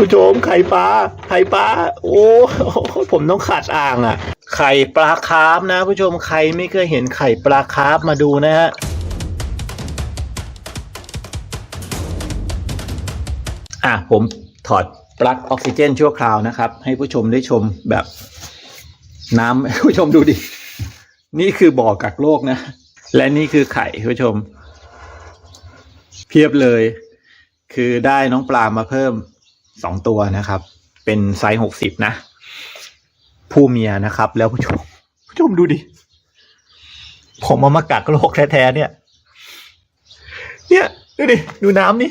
ผู้ชมไข่ปลาไข่ปลาโอ้ผมต้องขัดอ่างอะ ไข่ปลาคาร์ฟนะ ผู้ชมใครไม่เคยเห็นไข่ปลาคาร์ฟมาดูนะฮะอะผมถอดปลั๊กออกซิเจนชั่วคราวนะครับ ให้ผู้ชมได้ชมแบบน้ำผู้ชมดูดิ นี่คือบ่อกักโรคนะ และนี่คือไข่ผู้ชม เพียบเลย คือได้น้องปลามาเพิ่ม สองตัวนะครับ เป็นไซส์หกสิบนะ ผู้เมียนะครับ แล้วผู้ชมผู้ชมดูดิ ผมเอามากักโรคแท้ๆเนี่ย เนี่ย ดูดิ ดูน้ำนี่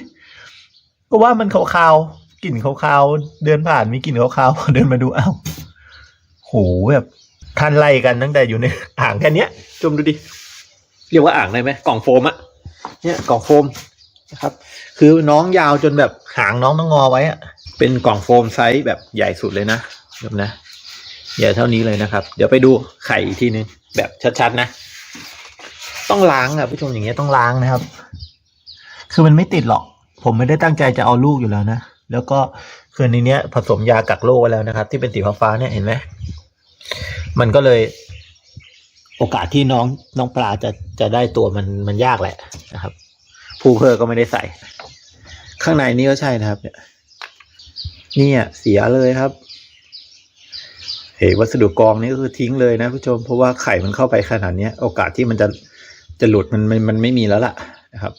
ก็ว่ามันขาวๆกลิ่นขาวๆเดินผ่านมีกลิ่นขาวๆเดินมาดูอ้าวโหแบบท่านไล่กันตั้งแต่อยู่ในอ่างแค่เนี้ยชมดูดิ เรียกว่าอ่างได้ไหมกล่องโฟมอะเนี่ยกล่องโฟมนะครับ คือน้องยาวจนแบบหางน้องต้องงอไว้อะ เป็นกล่องโฟมไซส์แบบใหญ่สุดเลยนะเดี๋ยวนะใหญ่เท่านี้เลยนะครับ เดี๋ยวไปดูไข่อีกทีนึงแบบชัดๆนะ ต้องล้างอะผู้ชมอย่างเงี้ยต้องล้างนะครับ คือมันไม่ติดหรอก ผมไม่ได้ตั้งใจจะเอาลูกอยู่แล้วนะแล้วก็คือในเนี้ย ผสมยากักโรคไว้แล้วนะครับ ที่เป็นสีฟ้าเนี่ยเห็นไหมมันก็เลย โอกาสที่น้องน้องปลาจะจะได้ตัวมันมันยากแหละนะครับ ผู้เพื่อก็ไม่ได้ใส่ ข้างในนี่ก็ใช่นะครับเนี่ย เนี่ยเสียเลยครับเฮ้วัสดุกองนี่ก็คือทิ้งเลยนะผู้ชม เพราะว่าไข่มันเข้าไปขนาดนี้โอกาสที่มันจะจะหลุดมันมันมันไม่มีแล้วล่ะนะครับ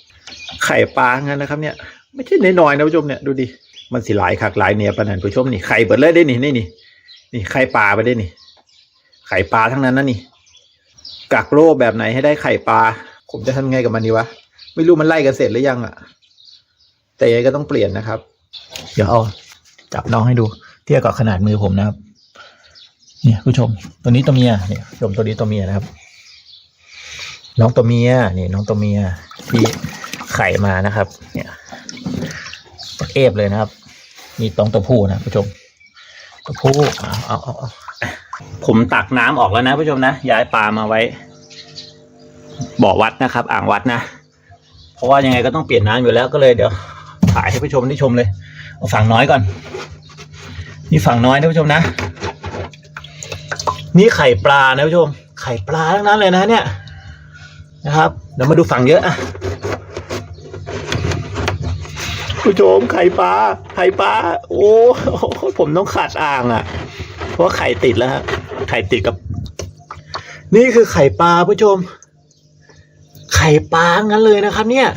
ไข่ปลางั้นนะครับ เนี่ย ไม่ใช่น้อยๆนะผู้ชมเนี่ยดูดิมันสิหลายคักหลายเนี่ยปะนันผู้ชมนี่ไข่เบิดเลยได้นี่นี่นี่นี่ไข่ปลาไปได้นี่ไข่ปลาทั้งนั้นนะนี่กักโรคแบบไหนให้ได้ไข่ปลา ผมจะทำไงกับมันดีวะไม่รู้มันไล่กันเสร็จหรือยังอะแต่ยังก็ต้องเปลี่ยนนะครับ เดี๋ยวเอา จับน้องให้ดู เทียบกับขนาดมือผมนะครับ เนี่ยผู้ชม ตัวนี้ตัวเมียเนี่ยชมตัวนี้ตัวเมียนะครับ น้องตัวเมียนี่น้องตัวเมียที่ไข่มานะครับ เนี่ยเอฟเลยนะครับ มีตรงตัวผู้นะผู้ชม ตัวผู้เอาเอาเอาเอาผมตักน้ำออกแล้วนะผู้ชมนะย้ายปลามาไว้บ่อวัดนะครับ อ่างวัดนะ เพราะว่ายังไงก็ต้องเปลี่ยนน้ำอยู่แล้วก็เลยเดี๋ยวถ่ายให้ผู้ชมได้ชมเลย เอาฝั่งน้อยก่อน นี่ฝั่งน้อยนะผู้ชมนะ นี่ไข่ปลานะผู้ชม ไข่ปลาทั้งนั้นเลยนะเนี่ยนะครับเดี๋ยวมาดูฝั่งเยอะอะผู้ชมไข่ปลาไข่ปลาโอ้ผมต้องขัดอ่างอะ่ะ เพราะไข่ติดแล้วฮะไข่ติดกับ นี่คือไข่ปลาผู้ชม ไข่ปลางั้นเลยนะครับ เนี่ย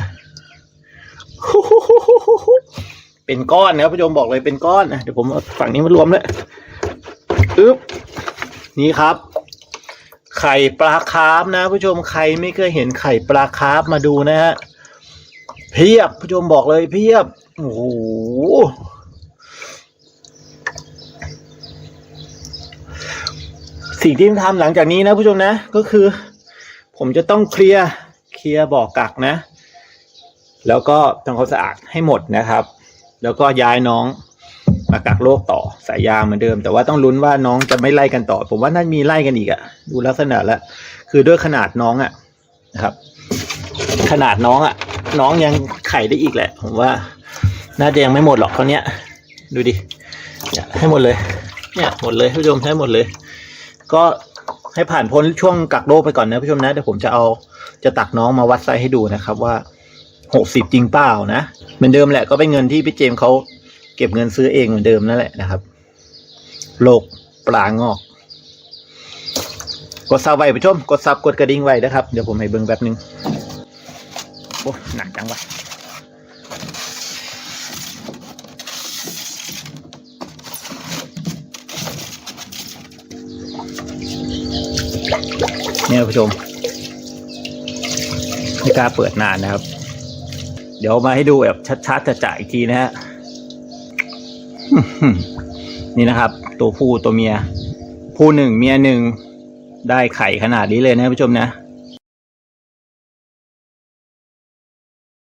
เป็นก้อนนะครับผู้ชมบอกเลยเป็นก้อนนะเดี๋ยวผมฝั่งนี้มารวมเลยอึ๊บนี่ครับ ไข่ปลาคาร์ฟนะผู้ชมใครไม่เคยเห็นไข่ปลาคาร์ฟมาดูนะฮะเพียบผู้ชมบอกเลยเพียบโอ้โหสิ่งที่ทำหลังจากนี้นะผู้ชมนะ ก็คือ ผมจะต้องเคลียร์เคลียร์บ่อกักนะ แล้วก็ทำความสะอาดให้หมดนะครับ แล้วก็ย้ายน้องมากักโรคต่อสายยาเหมือนเดิม แต่ว่าต้องลุ้นว่าน้องจะไม่ไล่กันต่อ ผมว่าน่ามีไล่กันอีกอะดูลักษณะแล้วคือด้วยขนาดน้องอะนะครับ ขนาดน้องอะน้องยังไข่ได้อีกแหละ ผมว่า น่าจะยังไม่หมดหรอกเท่านี้ยดูดิเนี่ยให้หมดเลย เนี่ยหมดเลยผู้ชมให้หมดเลย ก็ให้ผ่านพ้นช่วงกักโรคไปก่อนนะผู้ชมนะเดี๋ยวผมจะเอาจะตักน้องมาวัดไซส์ให้ดูนะครับว่า หกสิบจริงเปล่านะเหมือนเดิมแหละก็เป็นเงินที่พี่เจมเขาเก็บเงินซื้อเองเหมือนเดิมนั่นแหละนะครับโลกปลางอกกดซับไว้ผู้ชม กดซับกดกระดิ่งไว้นะครับ เดี๋ยวผมให้เบิ่งแป๊บนึงโอ้หนักจังวะเนี่ยผู้ชมไม่กล้าเปิดนานนะครับ ดี๋ยวมาให้ดูแบบชัดๆจะจ่ายอีกทีนะฮะนี่นะครับ ตัวผู้ตัวเมีย ผู้หนึ่งเมียหนึ่งได้ไข่ขนาดนี้เลยนะผู้ชมนะ